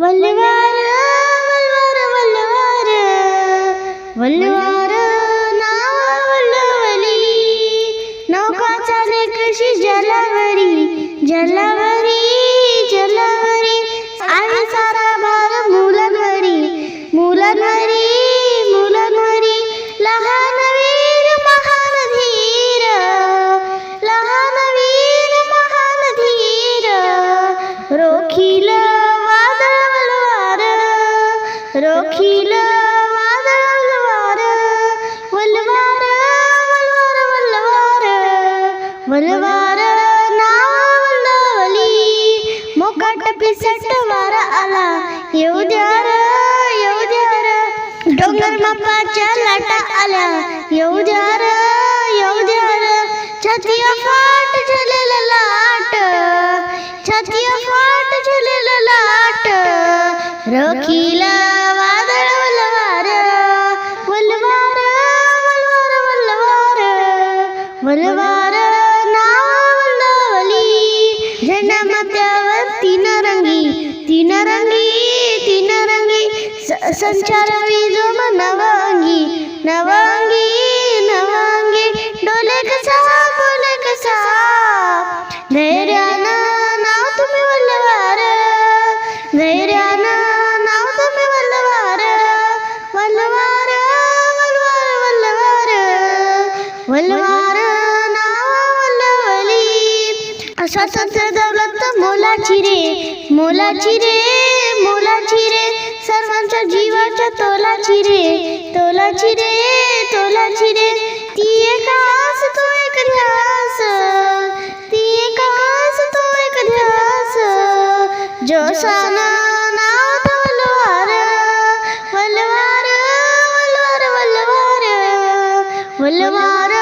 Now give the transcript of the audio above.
वल्लवार वल्लवार वल्लवार वल्लवार नाव वल्लवली नौका चाले कशी जलावरी जलावरी जलावरी आणि सारा भार मुलांवरी मुलांवरी मुलांवरी लहान वीर महान धीर लहान वीर महान धीर रोखील रोखील वादळ वलवार वलवार वलवार वलवार नाव वल्लवली मोकाट पिसट वार आला येऊ द्या र, येऊ द्या र. डोंगर मापाच्या लाटा आल्या येऊ द्या र, येऊ द्या र. छातीया फाट झालेला लाट छातीया फाट झालेला लाट रखीला वादळ वलवार वलवार वलवार वलवार वलवार नाव वल्लवली जन्मत्यावर तीन रंगी तीन रंगी तीन रंगी स- संचार विजो नवांगी नवांगी. स्वातंत्र्य दौलत मोलाची रे मोलाची रे मोलाची रे सर्वांच्या जीवाच्या तोलाची रे तोलाची रे तोलाची रे. ती एक आस तो एक ध्यास ती एक आस तो एक ध्यास. जोसाना नाव तलवार वल्लवार वल्लवार वल्लवार